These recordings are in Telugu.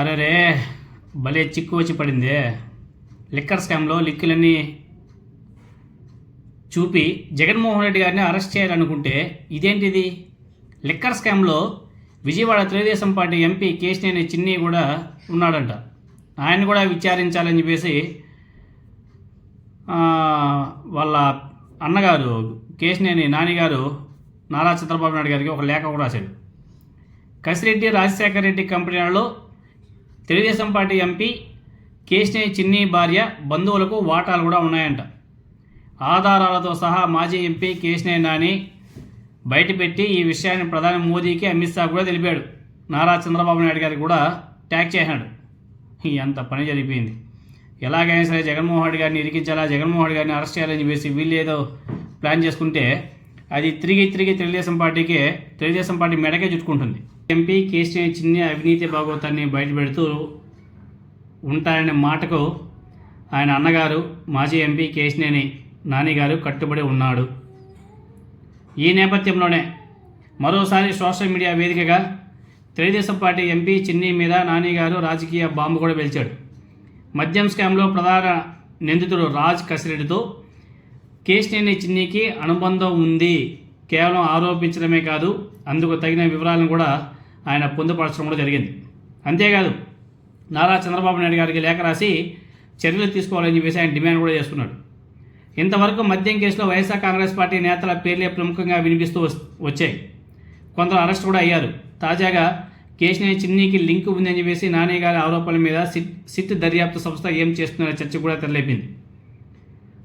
అరే రే భలే చిక్కు వచ్చి పడింది. లిక్కర్ స్కామ్లో లిక్కులన్నీ చూపి జగన్మోహన్ రెడ్డి గారిని అరెస్ట్ చేయాలనుకుంటే ఇదేంటిది? లిక్కర్ స్కామ్లో విజయవాడ తెలుగుదేశం పార్టీ ఎంపీ కేశినేని చిన్ని కూడా ఉన్నాడంట. ఆయన కూడా విచారించాలని చెప్పేసి వాళ్ళ అన్నగారు కేశినేని నానిగారు నారా చంద్రబాబు నాయుడు గారికి ఒక లేఖ కూడా రాశాడు కసిరెడ్డి రాజశేఖర రెడ్డి కంపెనీలలో తెలుగుదేశం పార్టీ ఎంపీ కేశనే చిన్ని భార్య బంధువులకు వాటాలు కూడా ఉన్నాయంట. ఆధారాలతో సహా మాజీ ఎంపీ కేశనే నాని బయటపెట్టి ఈ విషయాన్ని ప్రధాని మోదీకి అమిత్ షా కూడా తెలిపాడు. నారా చంద్రబాబు నాయుడు గారికి కూడా ట్యాగ్ చేశాడు. ఎంత పని జరిగిపోయింది. ఎలాగైనా సరే జగన్మోహన్ రెడ్డి గారిని ఇరికించాలా? జగన్మోహన్ రెడ్డి గారిని అరెస్ట్ చేయాలని చెప్పేసి వీళ్ళు ఏదో ప్లాన్ చేసుకుంటే అది తిరిగి తిరిగి తెలుగుదేశం పార్టీకే తెలుగుదేశం పార్టీ మెడకే చుట్టుకుంటుంది. ఎంపీ కేసీఆర్ చిన్న అవినీతి భాగవతాన్ని బయటపెడుతూ ఉంటారనే మాటకు ఆయన అన్నగారు మాజీ ఎంపీ కేశినేని నానిగారు కట్టుబడి ఉన్నాడు. ఈ నేపథ్యంలోనే మరోసారి సోషల్ మీడియా వేదికగా తెలుగుదేశం పార్టీ ఎంపీ చిన్ని మీద నానిగారు రాజకీయ బాంబు కూడా పేల్చాడు. మద్యం స్కామ్లో ప్రధాన నిందితుడు రాజ్ కసిరెడ్డితో కేశినేని చిన్నికి అనుబంధం ఉంది. కేవలం ఆరోపించడమే కాదు అందుకు తగిన వివరాలను కూడా ఆయన పొందుపరచడం కూడా జరిగింది. అంతేకాదు నారా చంద్రబాబు నాయుడు గారికి లేఖ రాసి చర్యలు తీసుకోవాలని చెప్పేసి ఆయన డిమాండ్ కూడా చేస్తున్నాడు. ఇంతవరకు మద్యం కేసులో వైఎస్ఆర్ కాంగ్రెస్ పార్టీ నేతల పేర్లే ప్రముఖంగా వినిపిస్తూ వచ్చాయి. కొందరు అరెస్ట్ కూడా అయ్యారు. తాజాగా కేశినే చిన్నీకి లింక్ ఉందని చెప్పేసి నాని గారి ఆరోపణల మీద సిట్ సిట్ దర్యాప్తు సంస్థ ఏం చేస్తుందనే చర్చ కూడా తెరలేపింది.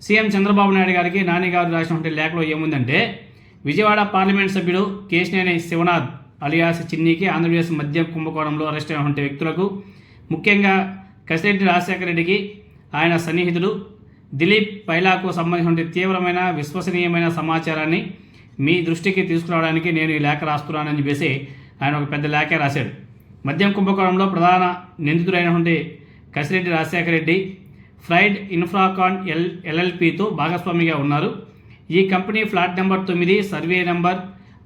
సీఎం చంద్రబాబు నాయుడు గారికి నాని గారు రాసినటువంటి లేఖలో ఏముందంటే విజయవాడ పార్లమెంట్ సభ్యుడు కేశినేని శివనాథ్ అలియాస్ చిన్నీకి ఆంధ్రప్రదేశ్ మద్యం కుంభకోణంలో అరెస్ట్ అయినటువంటి వ్యక్తులకు ముఖ్యంగా కసిరెడ్డి రాజశేఖర రెడ్డికి ఆయన సన్నిహితుడు. దిలీప్ పైలాకు సంబంధించిన తీవ్రమైన విశ్వసనీయమైన సమాచారాన్ని మీ దృష్టికి తీసుకురావడానికి నేను ఈ లేఖ రాస్తున్నానని చెప్పేసి ఆయన ఒక పెద్ద లేఖ రాశాడు. మద్యం కుంభకోణంలో ప్రధాన నిందితుడైనటువంటి Kasireddy Rajasekhara Reddy fried Infracon L ఎల్ఎల్పితో భాగస్వామిగా ఉన్నారు. ఈ కంపెనీ ఫ్లాట్ నెంబర్ తొమ్మిది సర్వే నెంబర్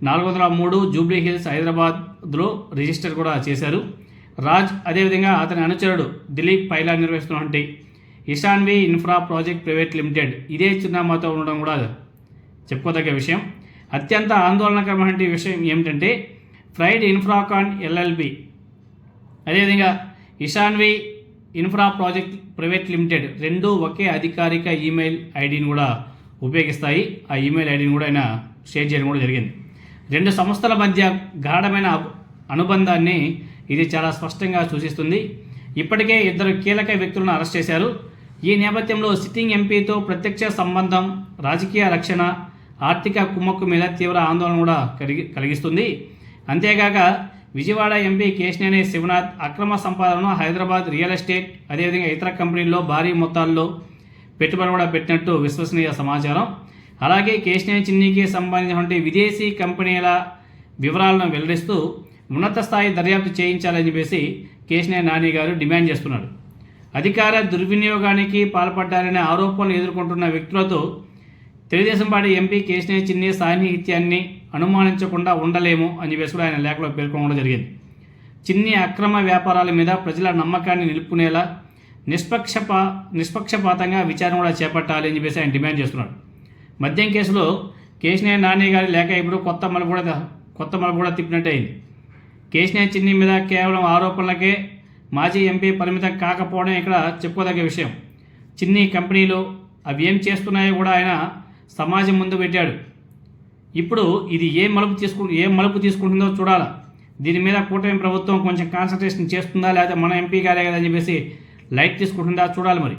నాలుగు వందల మూడు జూబ్లీ హిల్స్ హైదరాబాద్లో రిజిస్టర్ కూడా చేశారు. రాజ్ అదేవిధంగా అతని అనుచరుడు దిలీప్ పైలా నిర్వహిస్తున్నటువంటి Ishanvi Infra project private limited ఇదే చిరునామాతో ఉండడం కూడా చెప్పుకోదగ్గ విషయం. అత్యంత ఆందోళనకరమైన విషయం ఏమిటంటే ఫ్రైడ్ ఇన్ఫ్రాకాన్ ఎల్ఎల్బి. అదేవిధంగా Ishanvi Infra project private limited రెండు ఒకే అధికారిక ఈమెయిల్ ఐడిని కూడా ఉపయోగిస్తాయి. ఆ ఈమెయిల్ ఐడిని కూడా ఆయన షేర్ చేయడం కూడా జరిగింది. రెండు సంస్థల మధ్య గాఢమైన అనుబంధాన్ని ఇది చాలా స్పష్టంగా సూచిస్తుంది. ఇప్పటికే ఇద్దరు కీలక వ్యక్తులను అరెస్ట్ చేశారు. ఈ నేపథ్యంలో సిట్టింగ్ ఎంపీతో ప్రత్యక్ష సంబంధం రాజకీయ రక్షణ ఆర్థిక కుమ్మక్కు మీద తీవ్ర ఆందోళన కూడా కలిగి కలిగిస్తుంది. అంతేకాక విజయవాడ ఎంపీ కేశినేని శివనాథ్ అక్రమ సంపాదనను హైదరాబాద్ రియల్ ఎస్టేట్ అదేవిధంగా ఇతర కంపెనీల్లో భారీ మొత్తాల్లో పెట్టుబడి కూడా పెట్టినట్టు విశ్వసనీయ సమాచారం. అలాగే కేశినేని చిన్నికి సంబంధించినటువంటి విదేశీ కంపెనీల వివరాలను వెల్లడిస్తూ ఉన్నత స్థాయి దర్యాప్తు చేయించాలని చెప్పేసి కేశినేని నాని గారు డిమాండ్ చేస్తున్నారు. అధికార దుర్వినియోగానికి పాల్పడ్డారనే ఆరోపణలు ఎదుర్కొంటున్న వ్యక్తులతో తెలుగుదేశం పార్టీ ఎంపీ కేశినేని చిన్ని సాన్నిహిత్యాన్ని అనుమానించకుండా ఉండలేము అని చెప్పేసి కూడా ఆయన లేఖలో పేర్కొనడం జరిగింది. చిన్ని అక్రమ వ్యాపారాల మీద ప్రజల నమ్మకాన్ని నిలుపుకునేలా నిష్పక్షపా నిష్పక్షపాతంగా విచారణ కూడా చేపట్టాలి అని చెప్పేసి ఆయన డిమాండ్ చేస్తున్నాడు మద్యం కేసులో కేశినేని నాని గారి లేఖ ఇప్పుడు కొత్త మలుపు కూడా కొత్త మలుపు కూడా తిప్పినట్టు అయింది కేశినేని చిన్ని మీద కేవలం ఆరోపణలకే మాజీ ఎంపీ పరిమితం కాకపోవడం ఇక్కడ చెప్పుకోదగ్గ విషయం. చిన్ని కంపెనీలు అవి ఏం చేస్తున్నాయో కూడా ఆయన సమాజం ముందు పెట్టాడు. ఇప్పుడు ఇది ఏ మలుపు తీసుకు ఏ మలుపు తీసుకుంటుందో చూడాలి. దీని మీద కూటమి ప్రభుత్వం కొంచెం కాన్సన్ట్రేషన్ చేస్తుందా లేదా మన ఎంపీ గారే కదా అని చెప్పేసి లైట్ తీసుకుంటుందా చూడాలి మరి.